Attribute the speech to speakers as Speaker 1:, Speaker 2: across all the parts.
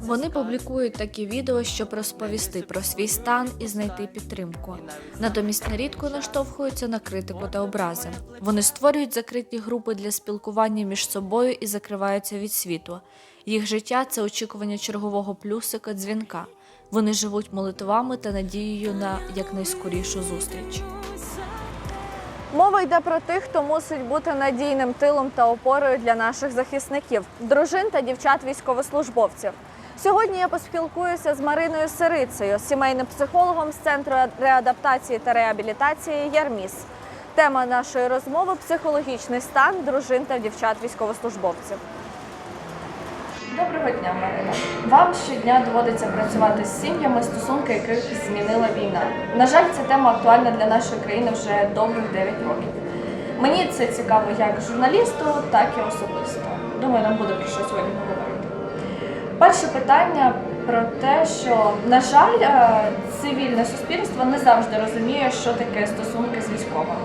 Speaker 1: Вони публікують такі відео, щоб розповісти про свій стан і знайти підтримку. Натомість нерідко наштовхуються на критику та образи. Вони створюють закриті групи для спілкування між собою і закриваються від світу. Їх життя це очікування чергового плюсика дзвінка. Вони живуть молитвами та надією на якнайскорішу зустріч.
Speaker 2: Мова йде про тих, хто мусить бути надійним тилом та опорою для наших захисників, дружин та дівчат військовослужбовців. Сьогодні я поспілкуюся з Мариною Сирицею, сімейним психологом з центру реадаптації та реабілітації Ярміс. Тема нашої розмови психологічний стан дружин та дівчат військовослужбовців. Доброго дня, Марина. Вам щодня доводиться працювати з сім'ями, стосунки яких змінила війна. На жаль, ця тема актуальна для нашої країни вже довгих 9 років. Мені це цікаво як журналісту, так і особисто. Думаю, нам буде про що сьогодні поговорити. Перше питання про те, що, на жаль, е, цивільне суспільство не завжди розуміє, що таке стосунки з військовими.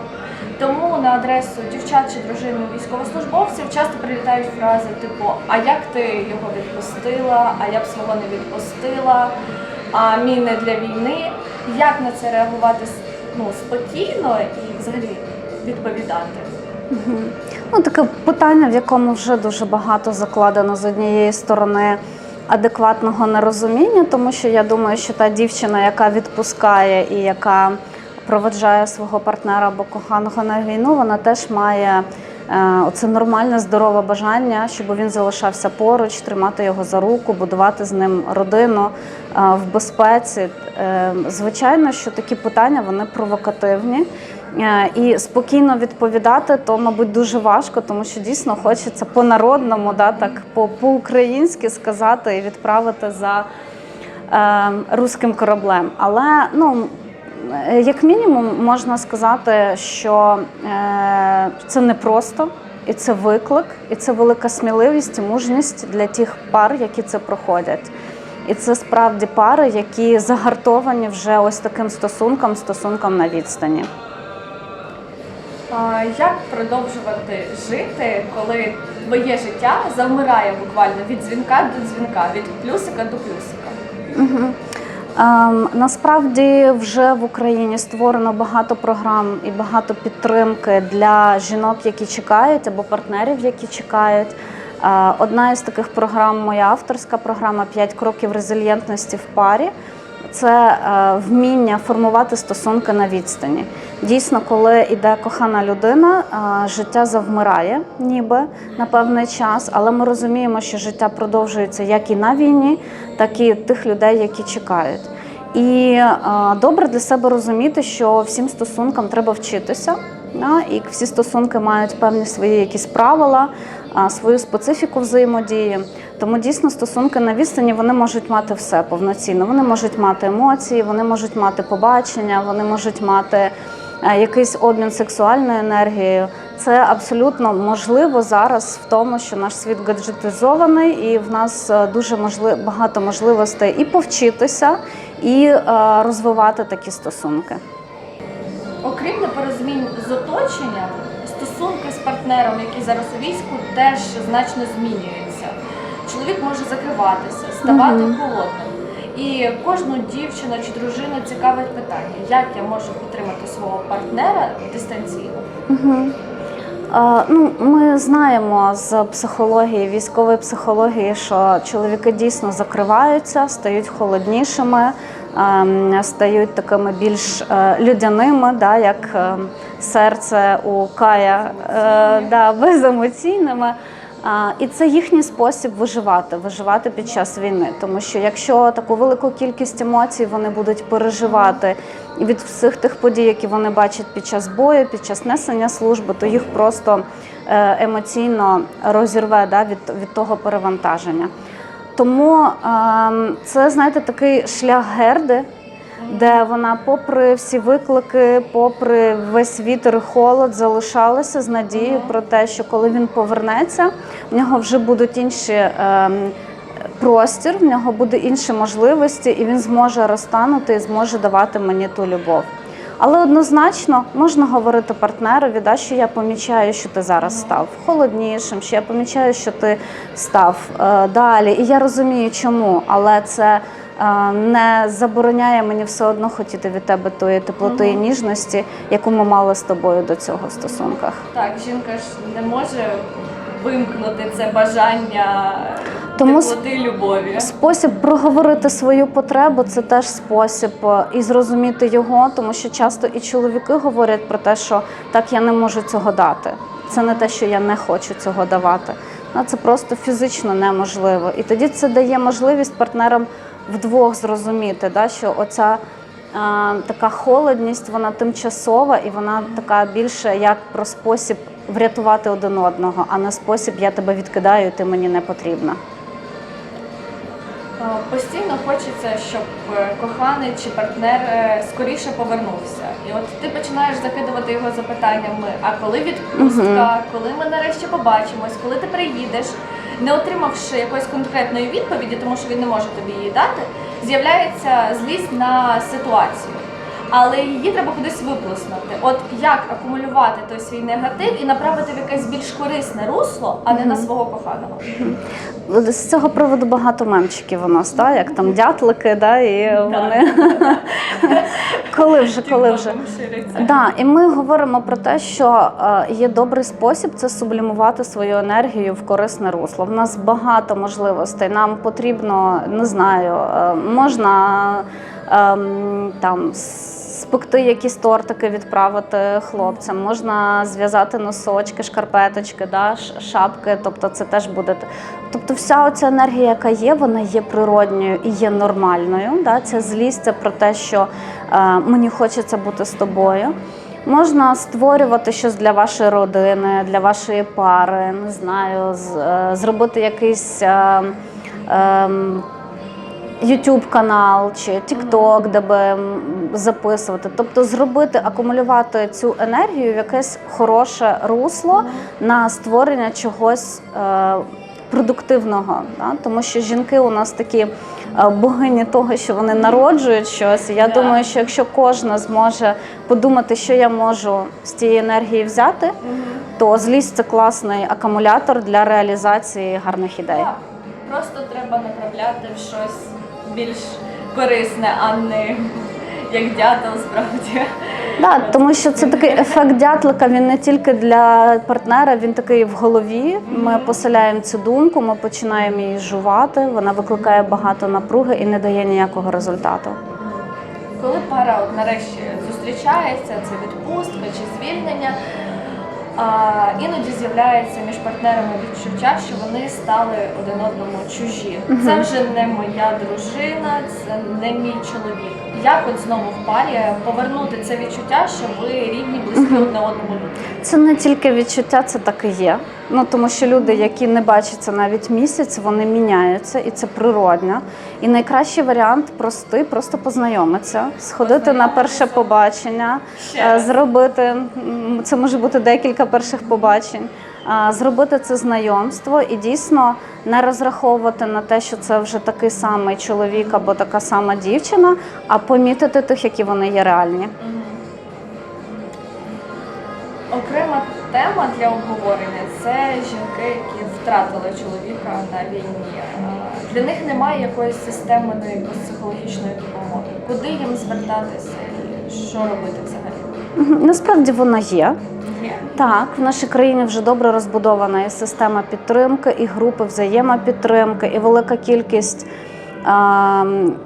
Speaker 2: Тому на адресу дівчат чи дружини військовослужбовців часто прилітають фрази типу А як ти його відпустила? А я б свого не відпустила, а мій не для війни. Як на це реагувати ну, спокійно і взагалі відповідати?
Speaker 3: Ну, таке питання, в якому вже дуже багато закладено з однієї сторони адекватного нерозуміння, тому що я думаю, що та дівчина, яка відпускає і яка проведжає свого партнера або коханого на війну, вона теж має е, оце нормальне, здорове бажання, щоб він залишався поруч, тримати його за руку, будувати з ним родину е, в безпеці. Е, Звичайно, що такі питання вони провокативні. І спокійно відповідати, то, мабуть, дуже важко, тому що дійсно хочеться по-народному, да, так по- по-українськи сказати і відправити за е, руським кораблем. Але ну, як мінімум можна сказати, що е, це непросто, і це виклик, і це велика сміливість і мужність для тих пар, які це проходять. І це справді пари, які загартовані вже ось таким стосунком, стосунком на відстані.
Speaker 2: Як продовжувати жити, коли твоє життя завмирає буквально від дзвінка до дзвінка, від плюсика до плюсика?
Speaker 3: Ем, насправді вже в Україні створено багато програм і багато підтримки для жінок, які чекають, або партнерів, які чекають. Е, Одна із таких програм, моя авторська програма П'ять кроків резильєнтності в парі. Це е, вміння формувати стосунки на відстані. Дійсно, коли йде кохана людина, е, життя завмирає, ніби на певний час, але ми розуміємо, що життя продовжується як і на війні, так і тих людей, які чекають. І е, добре для себе розуміти, що всім стосункам треба вчитися. І всі стосунки мають певні свої якісь правила, свою специфіку взаємодії. Тому дійсно стосунки на відстані вони можуть мати все повноцінно. Вони можуть мати емоції, вони можуть мати побачення, вони можуть мати е, якийсь обмін сексуальною енергією. Це абсолютно можливо зараз в тому, що наш світ гаджетизований, і в нас е, дуже можли... багато можливостей і повчитися, і е, розвивати такі стосунки.
Speaker 2: Окрім непорозумінь з оточенням, стосунки з партнером, який зараз у війську, теж значно змінюються. Чоловік може закриватися, ставати холодним. І кожну дівчину чи дружину цікавить питання, як я можу підтримати свого партнера дистанційно.
Speaker 3: Е, Ну, ми знаємо з психології, військової психології, що чоловіки дійсно закриваються, стають холоднішими, ем, стають такими більш е, людяними, да, як е, серце у Кая, е, да, беземоційними. І це їхній спосіб виживати, виживати під час війни. Тому що якщо таку велику кількість емоцій вони будуть переживати від всіх тих подій, які вони бачать під час бою, під час несення служби, то їх просто е, емоційно розірве да, від, від того перевантаження. Тому ем, це, знаєте, такий шлях герди, де вона, попри всі виклики, попри весь вітер і холод, залишалася з надією про те, що коли він повернеться, в нього вже будуть інші. ем, Простір, в нього буде інші можливості, і він зможе розтанути і зможе давати мені ту любов. Але однозначно можна говорити партнерові, да, що я помічаю, що ти зараз став холоднішим, що я помічаю, що ти став е, далі. І я розумію, чому, але це не забороняє мені все одно хотіти від тебе тої теплоти і ніжності, яку ми мали з тобою до цього в стосунках.
Speaker 2: Так, жінка ж не може вимкнути це бажання
Speaker 3: Тому
Speaker 2: теплоти любові.
Speaker 3: Спосіб проговорити свою потребу це теж спосіб е, і зрозуміти його, тому що часто і чоловіки говорять про те, що так я не можу цього дати. Це не те, що я не хочу цього давати. Ну, Це просто фізично неможливо. І тоді це дає можливість партнерам вдвох зрозуміти, да, що оця е, така холодність, вона тимчасова і вона така більше як про спосіб врятувати один одного, а не спосіб я тебе відкидаю, ти мені не потрібна.
Speaker 2: Постійно хочеться, щоб е, коханий чи партнер е, скоріше повернувся. І от ти починаєш закидувати його запитаннями: а коли відпустка, коли ми нарешті побачимось, коли ти приїдеш, не отримавши якоїсь конкретної відповіді, тому що він не може тобі її дати, з'являється злість на ситуацію. Але її треба кудись виплеснути. От як акумулювати той свій негатив і направити в якесь більш корисне русло, а не на свого коханого.
Speaker 3: З цього приводу багато мемчиків у нас, да? як там дятлики, да? і вони коли вже, коли вже. Да, і ми говоримо про те, що е, є добрий спосіб це сублімувати свою енергію в корисне русло. В нас багато можливостей. Нам потрібно, не знаю, е, можна там спекти якісь тортики, відправити хлопцям, можна зв'язати носочки, шкарпеточки, да, шапки. Тобто, це теж буде. Тобто, вся оця енергія, яка є, вона є природньою і є нормальною. Да? Ця злість це про те, що е, мені хочеться бути з тобою. Можна створювати щось для вашої родини, для вашої пари, не знаю, е, зробити якийсь. Е, ем, YouTube канал чи TikTok, де би записувати, тобто зробити, акумулювати цю енергію в якесь хороше русло на створення чогось е, продуктивного. Да? Тому що жінки у нас такі е, богині того, що вони народжують щось. Я думаю, що якщо кожна зможе подумати, що я можу з цієї енергії взяти, то злість це класний акумулятор для реалізації гарних ідей.
Speaker 2: Просто треба направляти в щось більш корисне, а не як дятел справді.
Speaker 3: Да, тому що це такий ефект дятлика. Він не тільки для партнера, він такий в голові. Ми поселяємо цю думку, ми починаємо її жувати. Вона викликає багато напруги і не дає ніякого результату.
Speaker 2: Коли пара от нарешті зустрічається, це відпустка чи звільнення. А, іноді з'являється між партнерами відчуття, що вони стали один одному чужі. Це вже не моя дружина, це не мій чоловік. Як от знову в парі повернути це відчуття, що ви рівні, близькі одне одному люди?
Speaker 3: Це не тільки відчуття, це так і є. Ну тому що люди, які не бачаться навіть місяць, вони міняються, і це природньо. І найкращий варіант простий, просто познайомитися, сходити на перше побачення,
Speaker 2: Ще
Speaker 3: е, зробити це може бути декілька перших побачень. Зробити це знайомство і дійсно не розраховувати на те, що це вже такий самий чоловік або така сама дівчина, а помітити тих, які вони є реальні.
Speaker 2: Окрема тема для обговорення це жінки, які втратили чоловіка на війні. Для них немає якоїсь системної психологічної допомоги. Куди їм звертатися і що робити взагалі?
Speaker 3: Насправді вона є. Так, в нашій країні вже добре розбудована і система підтримки, і групи взаємопідтримки, і велика кількість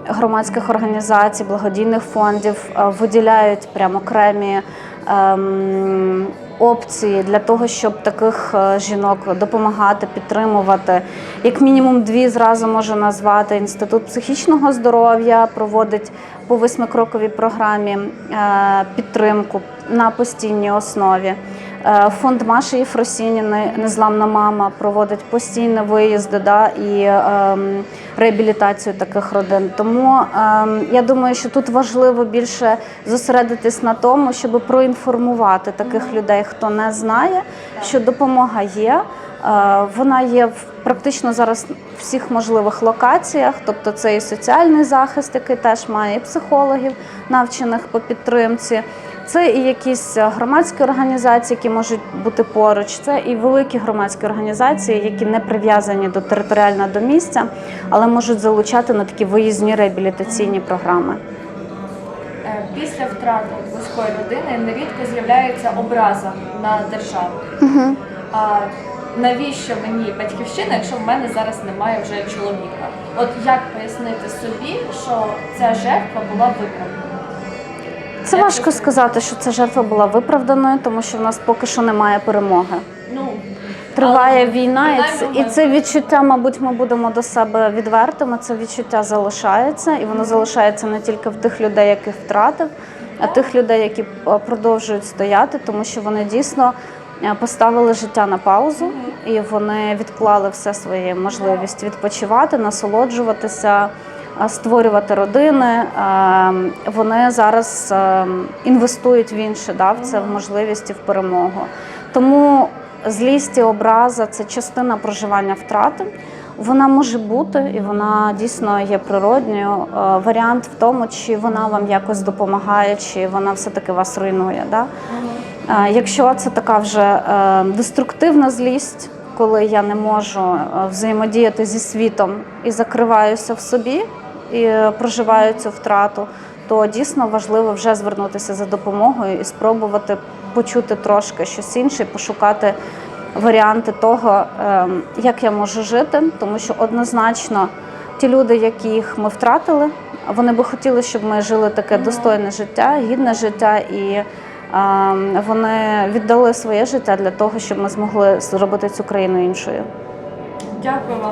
Speaker 3: громадських організацій, благодійних фондів виділяють прямо окремі ем, опції для того, щоб таких е, жінок допомагати, підтримувати. Як мінімум, дві зразу можу назвати. Інститут психічного здоров'я проводить по восьмикроковій програмі е, підтримку на постійній основі. Е, Фонд Маші Єфросініни Незламна мама проводить постійні виїзди да, і ем, реабілітацію таких родин. Тому ем, я думаю, що тут важливо більше зосередитись на тому, щоб проінформувати таких людей, хто не знає, що допомога є. Е, Вона є в практично зараз в всіх можливих локаціях, тобто це і соціальний захист, який теж має і психологів, навчених по підтримці. Це і якісь громадські організації, які можуть бути поруч. Це і великі громадські організації, які не прив'язані до територіально до місця, але можуть залучати на такі виїзні реабілітаційні програми.
Speaker 2: Е, Після втрати близької людини нерідко з'являється образа на державу. А навіщо мені батьківщина, якщо в мене зараз немає вже чоловіка? От як пояснити собі, що ця жертва була виправдана?
Speaker 3: Це важко сказати, що ця жертва була виправданою, тому що в нас поки що немає перемоги.
Speaker 2: Ну
Speaker 3: Триває
Speaker 2: але
Speaker 3: війна, і це, і це відчуття, мабуть, ми будемо до себе відвертими. Це відчуття залишається, і воно залишається не тільки в тих людей, яких втратив, а тих людей, які продовжують стояти, тому що вони дійсно поставили життя на паузу і вони відклали все свою можливість відпочивати, насолоджуватися. Створювати родини, вони зараз інвестують в інше, да, в це в можливість і в перемогу. Тому злість і образа це частина проживання втрати. Вона може бути і вона дійсно є природньою. Варіант в тому, чи вона вам якось допомагає, чи вона все-таки вас руйнує. Да? Якщо це така вже е, деструктивна злість, коли я не можу е, взаємодіяти зі світом і закриваюся в собі і е, проживаю цю втрату, то дійсно важливо вже звернутися за допомогою і спробувати почути трошки щось інше, пошукати варіанти того, ем, як я можу жити, тому що однозначно ті люди, яких ми втратили, вони би хотіли, щоб ми жили таке достойне життя, гідне життя, і ем, вони віддали своє життя для того, щоб ми змогли зробити цю країну іншою.
Speaker 2: дякую вам.